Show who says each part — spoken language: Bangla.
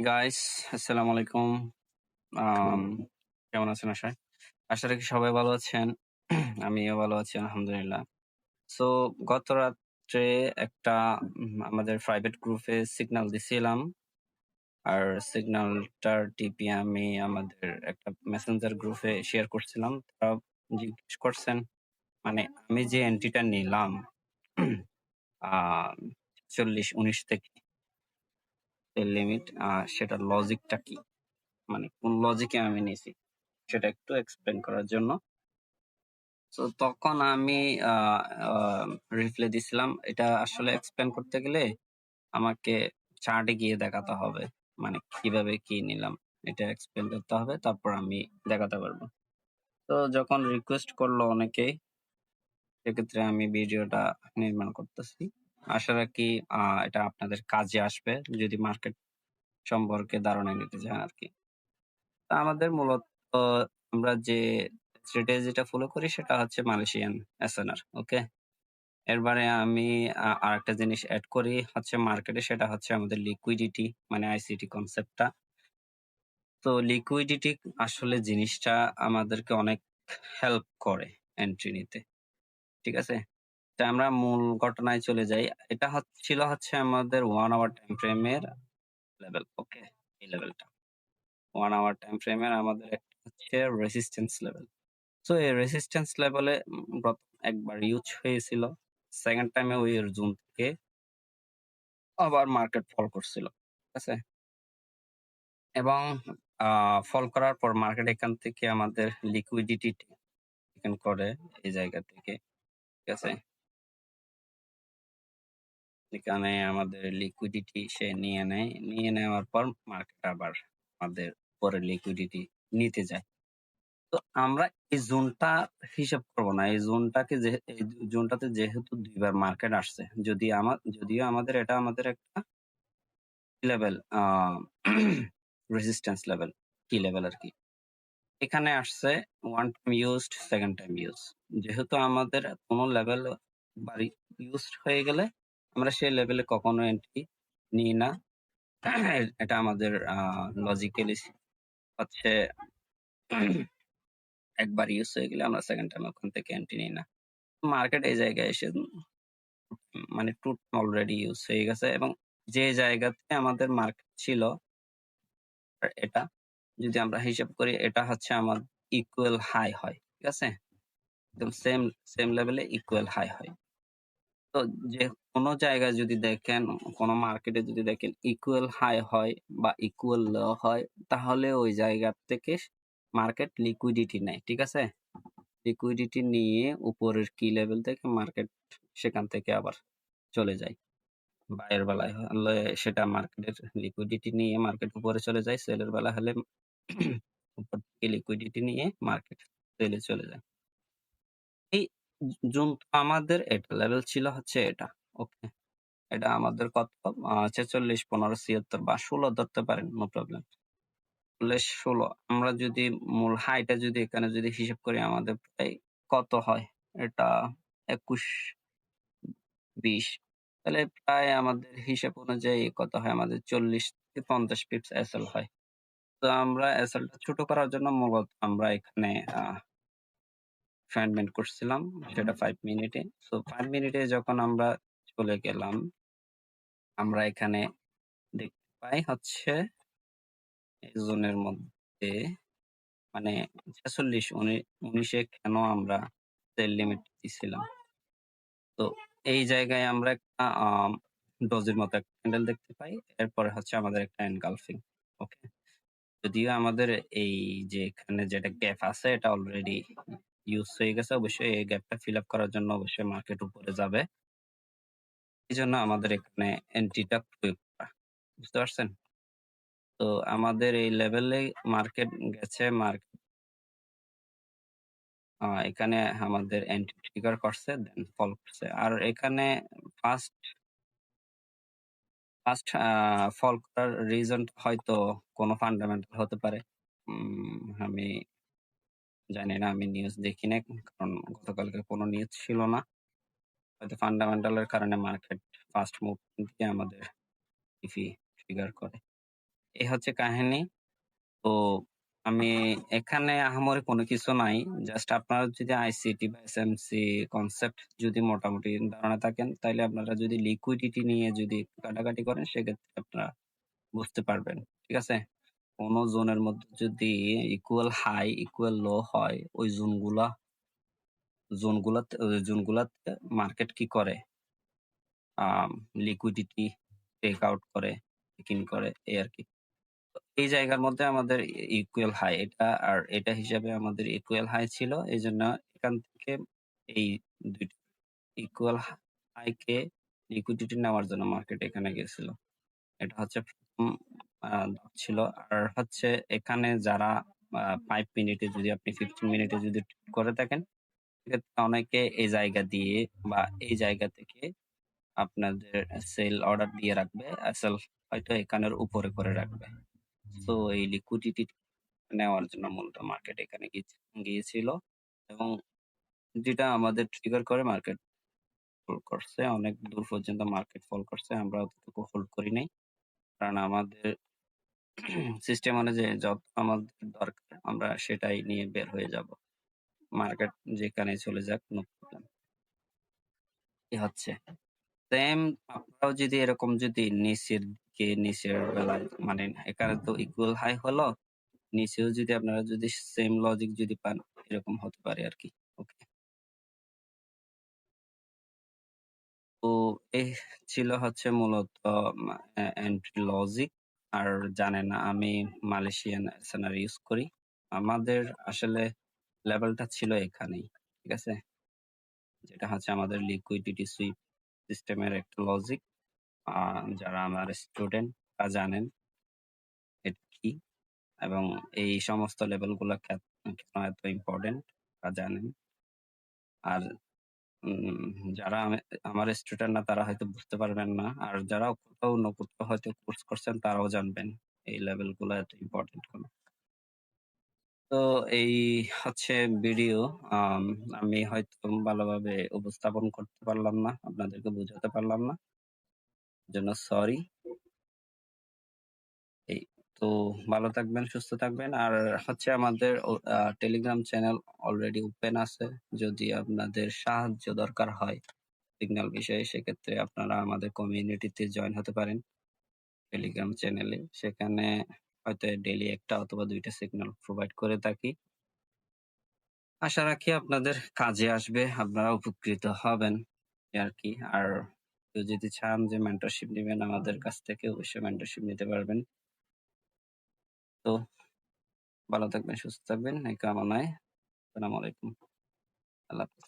Speaker 1: গাইস আসসালামু আলাইকুম কেমন আছেন আশায় আশা রাখি সবাই ভালো আছেন। আমিও ভালো আছি আলহামদুলিল্লাহ। সো গত রাত্রে একটা আমাদের প্রাইভেট গ্রুপে সিগন্যাল দিছিলাম। আর সিগন্যালটার টিপি আমি আমাদের একটা মেসেঞ্জার গ্রুপে শেয়ার করছিলাম। তারা জিজ্ঞেস করছেন মানে আমি যে এন্ট্রিটা নিলাম আহ চল্লিশ উনিশ থেকে লিমিট সেটা লজিকটা কি? মানে কোন লজিকে আমি নিয়েছি সেটা একটু এক্সপ্লেন করার জন্য। তো তখন আমি রিপ্লাই দিছিলাম, এটা আসলে এক্সপ্লেন করতে গেলে আমাকে চার্টে গিয়ে দেখাতে হবে মানে কীভাবে কি নিলাম, এটা এক্সপ্লেন করতে হবে, তারপর আমি দেখাতে পারব। তো, যখন রিকোয়েস্ট করল অনেকেই, সেক্ষেত্রে আমি ভিডিওটা নির্মাণ করতেছি। আশা রাখি এটা আপনাদের কাজে আসবে যদি মার্কেট সম্পর্কে ধারণা নিতে চান আর কি আমাদের মূলত আমরা যে স্ট্র্যাটেজিটা ফলো করি সেটা হচ্ছে মালয়েশিয়ান এসএনআর ওকে এরবারে আমি আরেকটা জিনিস অ্যাড করি হচ্ছে মার্কেটে সেটা হচ্ছে আমাদের লিকুইডিটি মানে আইসিটি কনসেপ্টটা তো লিকুইডিটি আসলে জিনিসটা আমাদেরকে অনেক হেল্প করে এন্ট্রি নিতে, ঠিক আছে? তা আমরা মূল ঘটনায় চলে যাই। এটা ছিল হচ্ছে আমাদের ওয়ান আওয়ার টাইম ফ্রেমের লেভেল ওকে এই লেভেলটা ওয়ান আওয়ার টাইম ফ্রেমের আমাদের একটা হচ্ছে রেসিস্টেন্স লেভেল তো এই রেসিস্ট্যান্স লেভেলে একবার ইউজ হয়েছিল। সেকেন্ড টাইমে ওই জুন থেকে আবার মার্কেট ফল করছিল, ঠিক আছে? এবং ফল করার পর মার্কেট এখান থেকে আমাদের লিকুইডিটি করে, এই জায়গা থেকে, ঠিক আছে? এখানে আমাদের লিকুইডিটি সে নিয়ে নেয়। নিয়ে নেওয়ার পর মার্কেট আবার আমাদের পরে লিকুইডিটি নিতে যায়। তো আমরা এই জোনটা হিসাব করব না। এই জোনটাকে যে জোনটাতে যেহেতু দুইবার মার্কেট আসছে, যদি আমার যদিও আমাদের এটা আমাদের একটা লেভেল রেজিস্ট্যান্স লেভেল কি লেভেল আর কি? এখানে আসছে one time used second time use যেহেতু আমাদের কোনো লেভেল বাড়ি ইউজড হয়ে গেলে আমরা সেই লেভেলে কখনো এন্ট্রি নিই না। এটা আমাদের লজিক্যালি হচ্ছে একবার ইউজ হয়ে গেলে আমরা সেকেন্ড টাইম ওখান থেকে এন্ট্রি নিই না। মার্কেট এই জায়গায় এসে মানে টু অলরেডি ইউজ হয়ে গেছে এবং যে জায়গাতে আমাদের মার্কেট ছিল এটা, যদি আমরা হিসাব করি এটা হচ্ছে আমার ইকুয়াল হাই হয়, ঠিক আছে? একদম সেম সেম লেভেলে ইকুয়াল হাই হয়। তো যে কোনো জায়গায় যদি দেখেন, কোনো মার্কেটে যদি দেখেন ইকুয়াল হাই হয় বা ইকুয়াল লো হয়, তাহলে ওই জায়গার থেকে মার্কেট লিকুইডিটি নেয়, ঠিক আছে? লিকুইডিটি নিয়ে উপরের কি লেভেল থেকে মার্কেট সেখান থেকে আবার চলে যায়। বাইরের বেলায় হলে সেটা মার্কেটের লিকুইডিটি নিয়ে মার্কেট উপরে চলে যায় সেলের বেলা হলে উপর থেকে লিকুইডিটি নিয়ে মার্কেট সেলে চলে যায়। এই জুন আমাদের, এটা লেভেল ছিল হচ্ছে এটা ওকে এটা আমাদের কত? ছেচল্লিশ, পনেরো, ছিয়াত্তর বা ষোলো ধরতে পারেন নো প্রবলেম ষোলো, আমরা যদি মূল হাইটা যদি এখানে যদি হিসাব করি আমাদের প্রায় কত হয়? এটা একুশ, বিশ, তাহলে প্রায় আমাদের হিসাব অনুযায়ী কত হয়? আমাদের চল্লিশ থেকে পঞ্চাশ পিপস এসএল হয়। তো আমরা এসএলটা ছোট করার জন্য মূলত আমরা এখানে ফ্যান্ডমেন্ট করছিলাম সেটা ফাইভ মিনিটে সো ফাইভ মিনিটে যখন আমরা চলে গেলাম আমরা এখানে দেখতে পাই হচ্ছে জোনের মধ্যে মানে ছেচল্লিশ উনিশে কেন আমরা সেল লিমিট দিছিলাম? তো এই জায়গায় আমরা একটা ডোজের মতো একটা ক্যান্ডেল দেখতে পাই এরপরে হচ্ছে আমাদের একটা এনগালফিং ওকে যদিও আমাদের এই যে এখানে যেটা গ্যাপ আছে এটা অলরেডি ইউজ হয়ে গেছে। অবশ্যই এই গ্যাপটা ফিল আপ করার জন্য অবশ্যই মার্কেট উপরে যাবে। এই জন্য আমাদের এখানে এন্ট্রিটা প্রয়োগ করা। বুঝতে পারছেন? তো আমাদের এই লেভেলে মার্কেট গেছে মার্কেট এখানে আমাদের এন্ট্রি ট্রিগার করছে দেন ফল করছে। আর এখানে ফার্স্ট ফার্স্ট ফল করার রিজন হয়তো কোনো ফান্ডামেন্টাল হতে পারে। আমি জানি না আমি নিউজ দেখি না কারণ গতকালকে কোনো নিউজ ছিল না হয়তো ফান্ডামেন্টালের কারণে মার্কেট ফার্স্ট মুভ দিয়ে আমাদের ইফি ট্রিগার করে এই হচ্ছে কাহিনী। তো আমি এখানে আহামরি কোনো কিছু নাই। জাস্ট আপনারা যদি আইসিটি বা এসএমসি কনসেপ্ট যদি মোটামুটি ধারণা থাকেন, তাহলে আপনারা যদি লিকুইডিটি নিয়ে যদি কাটাকাটি করেন সেক্ষেত্রে আপনারা বুঝতে পারবেন। ঠিক আছে? কোন জোনের মধ্যে যদি ইকুয়াল হাই, ইকুয়াল লো হয়, ওই জোনগুলা জোনগুলাতে জোনগুলাতে মার্কেট কি করে? লিকুইডিটি টেক আউট করে, চেক ইন করে এই আর কি এই জায়গার মধ্যে আমাদের ইকুয়াল হাই এটা আর এটা হিসাবে আমাদের ইকুয়াল হাই ছিল। এই জন্য এখান থেকে এই ২ টা ইকুয়াল হাইকে লিকুইডিটি নেওয়ার জন্য মার্কেট এখানে গেছিল। এটা হচ্ছে ১ম আ ছিল। আর হচ্ছে এখানে যারা ৫ মিনিটে যদি আপনি 15 মিনিটে যদি ট্রেড করে থাকেন, সেক্ষেত্রে অনেকে এই জায়গা দিয়ে বা এই জায়গা থেকে আপনাদের সেল অর্ডার দিয়ে রাখবে। এসএল হয়তো এখানের উপরে করে রাখবে। সো এই লিকুইডিটি নেওয়ার জন্য মূলত মার্কেট এখানে গিয়েছে গিয়েছিল এবং যেটা আমাদের ট্রিগার করে মার্কেট ফল করছে। অনেক দূর পর্যন্ত মার্কেট ফল করছে। আমরা অতটুকু হোল্ড করি নাই। কারণ আমাদের সিস্টেম অনুযায়ী যত আমাদের দরকার, আমরা সেটাই নিয়ে বের হয়ে যাব। মার্কেট যেখানে চলে যাক নো প্রবলেম। এই হচ্ছে। সেম আপনারাও যদি এরকম যদি নিচের দিকে, নিচের বেলায় মানে এখানে তো ইকুয়াল হাই হলো। নিচেও যদি আপনারা যদি সেম লজিক যদি পান, এরকম হতে পারে আর কি ওকে। তো এই ছিল হচ্ছে মূলত এন্ট্রি লজিক। আর জানেন, আমি মালয়েশিয়ান এসএনআর ইউজ করি। আমাদের আসলে লেভেলটা ছিল এখানেই। ঠিক আছে? যেটা হচ্ছে আমাদের লিকুইডিটি সুইপ সিস্টেমের একটা লজিক। যারা আমার স্টুডেন্ট তা জানেন এটা কি এবং এই সমস্ত লেভেলগুলা কেন এত ইম্পোর্টেন্ট তা জানেন। আর যারা আমি, আমার স্টুডেন্ট না, তারা হয়তো বুঝতে পারবেন না। আর যারা কোথাও অন্য কোথাও হয়তো কোর্স করছেন, তারাও জানবেন এই লেভেলগুলা এত ইম্পর্টেন্ট কেন। তো এই হচ্ছে ভিডিও। আমি হয়তো ভালোভাবে উপস্থাপন করতে পারলাম না। আপনাদেরকে বোঝাতে পারলাম না। জন্য সরি। এই তো ভালো থাকবেন, সুস্থ থাকবেন। আর হচ্ছে আমাদের টেলিগ্রাম চ্যানেল অলরেডি ওপেন আছে। যদি আপনাদের সাহায্য দরকার হয় সিগন্যাল বিষয়ে সেক্ষেত্রে আপনারা আমাদের কমিউনিটিতে জয়েন হতে পারেন। টেলিগ্রাম চ্যানেলে। সেখানে হয়তো ডেইলি একটা অথবা দুইটা সিগন্যাল প্রোভাইড করে থাকি। আশা রাখি আপনাদের কাজে আসবে। আপনারা উপকৃত হবেন আর কি আর কেউ যদি চান যে মেন্টরশিপ নেবেন আমাদের কাছ থেকে অবশ্যই মেন্টরশিপ নিতে পারবেন। তো ভালো থাকবেন, সুস্থ থাকবেন এই কামনায়। আসসালামু আলাইকুম। আল্লাহ হাফেজ।